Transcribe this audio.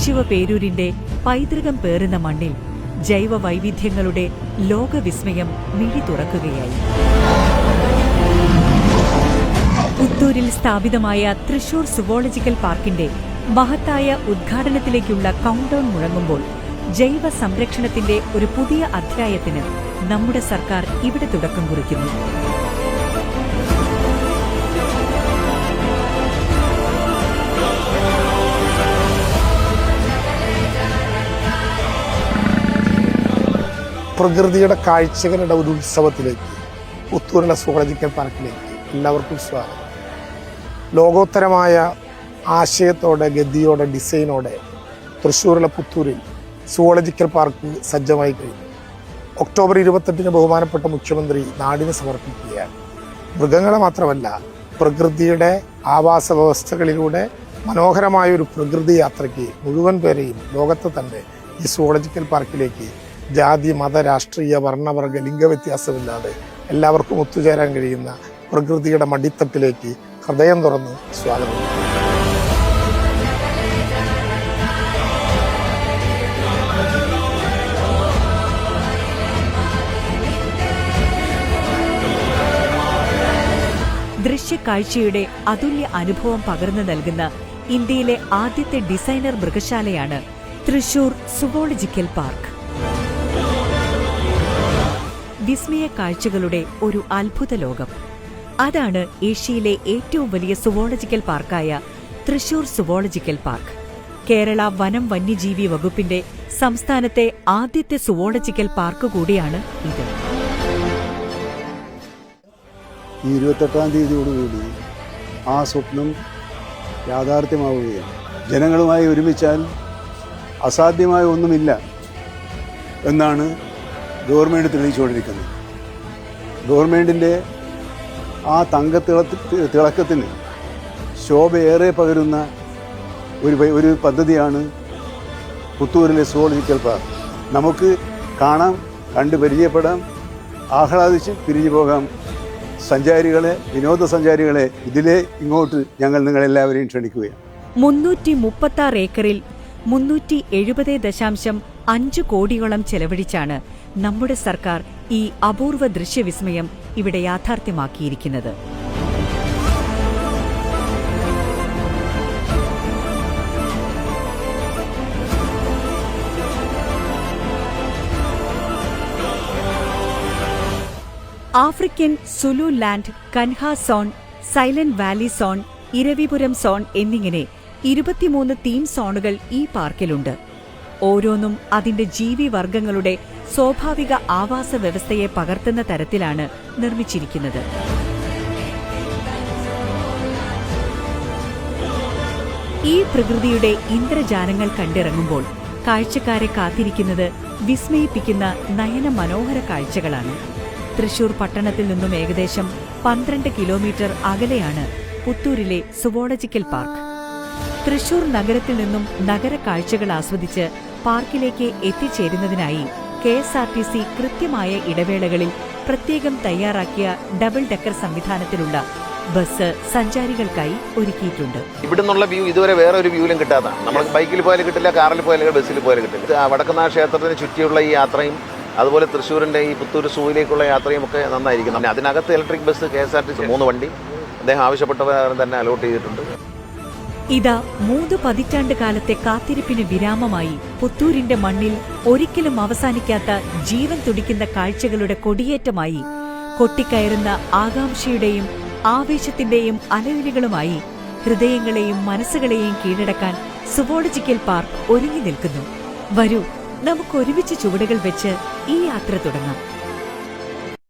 തൃശിവ പേരൂരിന്റെ പൈതൃകം പേറുന്ന മണ്ണിൽ ജൈവ വൈവിധ്യങ്ങളുടെ ലോകവിസ്മയം മിഴി തുറക്കുകയായി. പുത്തൂരിൽ സ്ഥാപിതമായ തൃശൂർ സുവോളജിക്കൽ പാർക്കിന്റെ മഹത്തായ ഉദ്ഘാടനത്തിലേക്കുള്ള കൗണ്ട്ഡൌൺ മുഴങ്ങുമ്പോൾ ജൈവ സംരക്ഷണത്തിന്റെ ഒരു പുതിയ അധ്യായത്തിന് നമ്മുടെ സർക്കാർ ഇവിടെ തുടക്കം കുറിക്കുന്നു. പ്രകൃതിയുടെ കാഴ്ചകളുടെ ഒരു ഉത്സവത്തിലേക്ക്. പുത്തൂരിലെ സുവളജിക്കൽ പാർക്കിലേക്ക്. എല്ലാവർക്കും സ്വാഗതം. ലോകോത്തരമായ ആശയത്തോടെ ഗതിയോടെ ഡിസൈനോടെ തൃശ്ശൂരിലെ പുത്തൂരിൽ സുവോളജിക്കൽ പാർക്ക് സജ്ജമായി കഴിഞ്ഞു. ഒക്ടോബർ ഇരുപത്തെട്ടിന് ബഹുമാനപ്പെട്ട മുഖ്യമന്ത്രി നാടിന് സമർപ്പിക്കുകയാണ്. മൃഗങ്ങളെ മാത്രമല്ല പ്രകൃതിയുടെ ആവാസ വ്യവസ്ഥകളിലൂടെ മനോഹരമായ ഒരു പ്രകൃതി യാത്രയ്ക്ക് മുഴുവൻ പേരെയും ലോകത്ത് തന്നെ ഈ സുവോളജിക്കൽ പാർക്കിലേക്ക് ജാതി മത രാഷ്ട്രീയ വർണവർഗ ലിംഗവ്യത്യാസമില്ലാതെ എല്ലാവർക്കും ഒത്തുചേരാൻ കഴിയുന്ന പ്രകൃതിയുടെ മടിത്തട്ടിലേക്ക് ഹൃദയം തുറന്ന് സ്വാഗതം. ദൃശ്യക്കാഴ്ചയുടെ അതുല്യ അനുഭവം പകർന്നു നൽകുന്ന ഇന്ത്യയിലെ ആദ്യത്തെ ഡിസൈനർ മൃഗശാലയാണ് തൃശൂർ സുവോളജിക്കൽ പാർക്ക്. വിസ്മയ കാഴ്ചകളുടെ ഒരു അത്ഭുത ലോകം. അതാണ് ഏഷ്യയിലെ ഏറ്റവും വലിയ സുവോളജിക്കൽ പാർക്കായ തൃശൂർ സുവോളജിക്കൽ പാർക്ക്. കേരള വനം വന്യജീവി വകുപ്പിന്റെ സംസ്ഥാനത്തെ ആദ്യത്തെ സുവോളജിക്കൽ പാർക്ക് കൂടിയാണ് ഇത്. ഈ ഇരുപത്തെട്ടാം തീയതിയോടുകൂടി ആ സ്വപ്നം യാഥാർത്ഥ്യമാവുകയാണ്. ജനങ്ങളുമായി ഒരുമിച്ചാൽ അസാധ്യമായ ഒന്നുമില്ല എന്നാണ് ഗവൺമെന്റ് തെളിയിച്ചുകൊണ്ടിരിക്കുന്നത് ഗവൺമെന്റിന്റെ ആ തങ്കത്തിള തിളക്കത്തിന് ശോഭയേറെ പകരുന്ന ഒരു ഒരു പദ്ധതിയാണ് പുത്തൂരിലെ സുവോളജിക്കൽ പാർക്ക്. നമുക്ക് കാണാം കണ്ട് പരിചയപ്പെടാം ആഹ്ലാദിച്ച് പിരിഞ്ഞു പോകാം. സഞ്ചാരികളെ വിനോദസഞ്ചാരികളെ ഇതിലെ ഇങ്ങോട്ട് ഞങ്ങൾ നിങ്ങളെല്ലാവരെയും ക്ഷണിക്കുകയാണ്. മുന്നൂറ്റി മുപ്പത്താറ് ഏക്കറിൽ മുന്നൂറ്റി എഴുപത് ദശാംശം അഞ്ച് കോടിയോളം ചെലവഴിച്ചാണ് നമ്മുടെ സർക്കാർ ഈ അപൂർവ ദൃശ്യവിസ്മയം ഇവിടെ യാഥാർത്ഥ്യമാക്കിയിരിക്കുന്നത്. African Zululand Kanha zone Silent Valley zone Iravipuram zone എന്നിങ്ങനെ ഇരുപത്തിമൂന്ന് തീം സോണുകൾ ഈ പാർക്കിലുണ്ട്. ഓരോന്നും അതിന്റെ ജീവിവർഗങ്ങളുടെ സ്വാഭാവിക ആവാസ വ്യവസ്ഥയെ പകർത്തുന്ന തരത്തിലാണ് നിർമ്മിച്ചിരിക്കുന്നത്. ഈ പ്രകൃതിയുടെ ഇന്ദ്രജാലങ്ങൾ കണ്ടിറങ്ങുമ്പോൾ കാഴ്ചക്കാരെ കാത്തിരിക്കുന്നത് വിസ്മയിപ്പിക്കുന്ന നയന മനോഹര കാഴ്ചകളാണ്. തൃശൂർ പട്ടണത്തിൽ നിന്നും ഏകദേശം പന്ത്രണ്ട് കിലോമീറ്റർ അകലെയാണ് പുത്തൂരിലെ സുവോളജിക്കൽ പാർക്ക്. തൃശൂർ നഗരത്തിൽ നിന്നും നഗര കാഴ്ചകൾ ആസ്വദിച്ച് പാർക്കിലേക്ക് എത്തിച്ചേരുന്നതിനായി K S R T C കൃത്യമായ ഇടവേളകളിൽ പ്രത്യേകം തയ്യാറാക്കിയ ഡബിൾ ഡെക്കർ സംവിധാനത്തിലുള്ള ബസ് സഞ്ചാരികൾക്കായി ഒരുക്കിയിട്ടുണ്ട്. ഇവിടുന്നുള്ള വ്യൂ ഇതുവരെ വേറെ ഒരു വ്യൂവിലും കിട്ടാത്തതാണ് നമ്മൾ ബൈക്കിൽ പോയാലും കിട്ടില്ല കാറിൽ പോയാലും ബസ്സിൽ പോയാലും കിട്ടില്ല. വടക്കുന്ന ക്ഷേത്രത്തിന് ചുറ്റിയുള്ള ഈ യാത്രയും അതുപോലെ തൃശ്ശൂരിന്റെ ഈ പുത്തൂർ സൂയിലേക്കുള്ള യാത്രയും ഒക്കെ നന്നായിരിക്കും അതിനകത്ത് electric bus K S R T C മൂന്ന് വണ്ടി. അദ്ദേഹം ആവശ്യപ്പെട്ട തന്നെ അലോട്ട് ചെയ്തിട്ടുണ്ട്. ഇതാ മൂന്ന് പതിറ്റാണ്ട് കാലത്തെ കാത്തിരിപ്പിന് വിരാമമായി പുത്തൂരിന്റെ മണ്ണിൽ ഒരിക്കലും അവസാനിക്കാത്ത ജീവൻ തുടിക്കുന്ന കാഴ്ചകളുടെ കൊടിയേറ്റമായി കൊട്ടിക്കയറുന്ന ആകാംക്ഷയുടെയും ആവേശത്തിന്റെയും അലവിലുകളുമായി ഹൃദയങ്ങളെയും മനസ്സുകളെയും കീഴടക്കാൻ സുവോളജിക്കൽ പാർക്ക് ഒരുങ്ങി നിൽക്കുന്നു. വരൂ നമുക്ക് ഒരുമിച്ച് ചുവടുകൾ വെച്ച് ഈ യാത്ര തുടങ്ങാം.